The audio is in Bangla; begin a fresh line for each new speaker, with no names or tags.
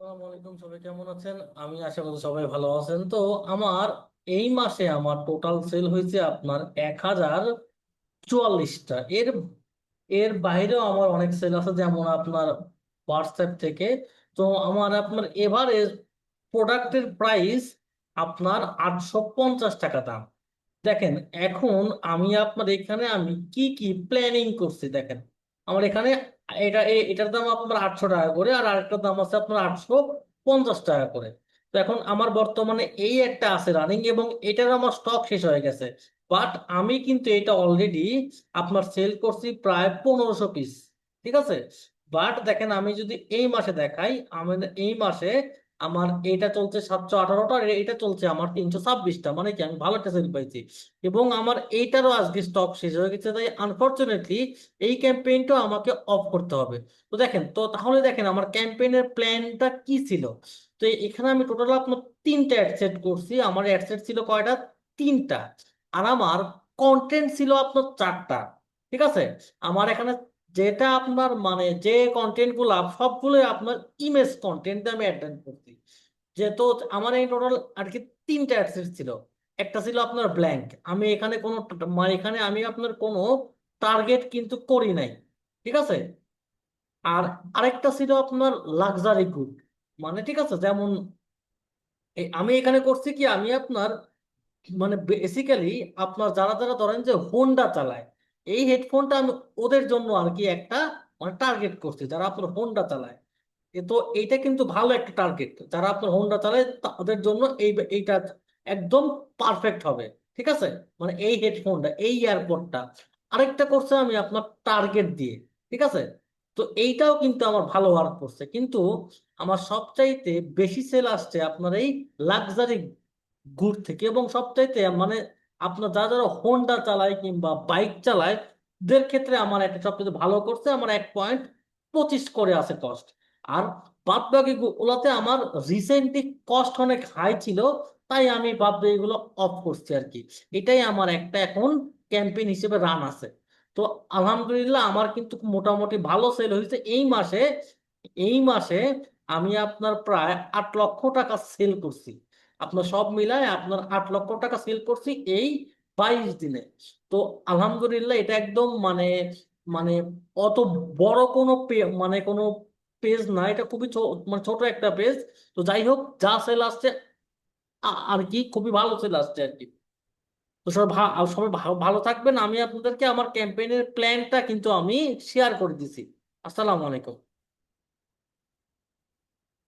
আসসালামু আলাইকুম, সবাই কেমন আছেন? আমি আশা করি সবাই ভালো আছেন। তো আমার এই মাসে আমার টোটাল সেল হয়েছে আপনার এক হাজার চুয়াল্লিশটা। এর এর বাইরেও আমার অনেক সেল আছে, যেমন আপনার হোয়াটসঅ্যাপ থেকে। তো আমার, আপনার এভারেজ প্রোডাক্টের প্রাইস আপনার আটশো পঞ্চাশ টাকা দাম। দেখেন, এখন আমি আপনার এখানে আমি কি কি প্ল্যানিং করছি, দেখেন। আমার এখানে এটা, এটার দাম আপনার আটশো টাকা করে আর আরেকটার দাম আছে আপনার আটশো পঞ্চাশ টাকা করে। তো এখন আমার বর্তমানে এই একটা আছে রানিং এবং এটার আমার স্টক শেষ হয়ে গেছে। বাট আমি কিন্তু এটা অলরেডি আপনার সেল করছি প্রায় পনেরোশো পিস ঠিক আছে? বাট দেখেন আমি যদি এই মাসে দেখাই আমি এই মাসে আমার এটা চলছে সাতশো আঠারোটা এটা চলছে আমার তিনশো ছাব্বিশটা মানে কি আমি ভালো একটা সেল পাইছি। এবং আমার এইটারও আজকে স্টক শেষ হয়ে গেছে, তাই আনফর্চুনেটলি এই ক্যাম্পেইনটা আমাকে অফ করতে হবে। তো দেখেন, তো তাহলে দেখেন আমার ক্যাম্পেইনের প্ল্যানটা কি ছিল? তো এখানে আমি টোটাল আপনার তিনটা অ্যাড সেট করছি, আমার অ্যাড সেট ছিল কয়টা? তিনটা। আর আমার কন্টেন্ট ছিল আপনার চারটা, ঠিক আছে? আমার এখানে যেটা আপনার মানে যে কন্টেন্টগুলা সবগুলো আপনার ইমেজ কন্টেন্ট আমি অ্যাড করছি। যেহেতু আমার এই টোটাল আর কি তিনটা অ্যাডসেট ছিল। একটা ছিল আপনার ব্ল্যাঙ্ক আমি এখানে কোনো মানে এখানে আমি আপনার কোনো টার্গেট কিন্তু করি নাই। ঠিক আছে? আর আরেকটা ছিল আপনার লাক্সারি গুড মানে ঠিক আছে? যেমন আমি এখানে করছি কি? আমি আপনার মানে বেসিক্যালি আপনার যারা যারা ধরেন যে হোন্ডা চালায় এই হেডফোনটা আমি ওদের জন্য আর কি একটা মানে টার্গেট করছি, যারা আপনার হোন্ডা চালায়। তো এইটা কিন্তু ভালো একটা টার্গেট যারা আপনার হোন্ডা চালায় তাদের জন্য এই এইটা একদম পারফেক্ট হবে, ঠিক আছে? মানে এই হেডফোনটা এই এয়ারপডটা আরেকটা করছে আমি আপনার টার্গেট দিয়ে, ঠিক আছে? তো এইটাও কিন্তু আমার ভালো ওয়ার্ক করছে। কিন্তু আমার সবচাইতে বেশি সেল আসছে আপনার এই লাক্সারি গুড থেকে এবং সবচাইতে মানে আপনার যারা যারা হোন্ডা চালায় কিংবা বাইক চালায়, দের ক্ষেত্রে আমার একটা সবচেয়ে ভালো করছে আমার এক পয়েন্ট পঁচিশ করে আছে কস্ট আর বাদ বাকি আমার রিসেন্টলি কস্ট অনেক হাই ছিল, তাই আমি বাদ বাকিগুলো অফ করছি আর কি। এটাই আমার একটা এখন ক্যাম্পেইন হিসেবে রান আছে। তো আলহামদুলিল্লাহ আমার কিন্তু মোটামুটি ভালো সেল হয়েছে। এই মাসে এই মাসে আমি আপনার প্রায় আট লক্ষ টাকা সেল করছি। আপনার সব মিলায় আপনার আট লক্ষ টাকা সেল করছি এই বাইশ দিনে। তো আলহামদুলিল্লাহ এটা একদম মানে মানে অত বড় কোনো মানে কোনো পেজ না, এটা খুবই মানে ছোট একটা পেজ তো যাই হোক, যা সেল আসছে আর কি, খুবই ভালো সেল আসছে আর কি। তো সবাই সবাই ভালো থাকবেন। আমি আপনাদেরকে আমার ক্যাম্পেইনের প্ল্যানটা কিন্তু আমি শেয়ার করে দিছি। আসসালামু আলাইকুম।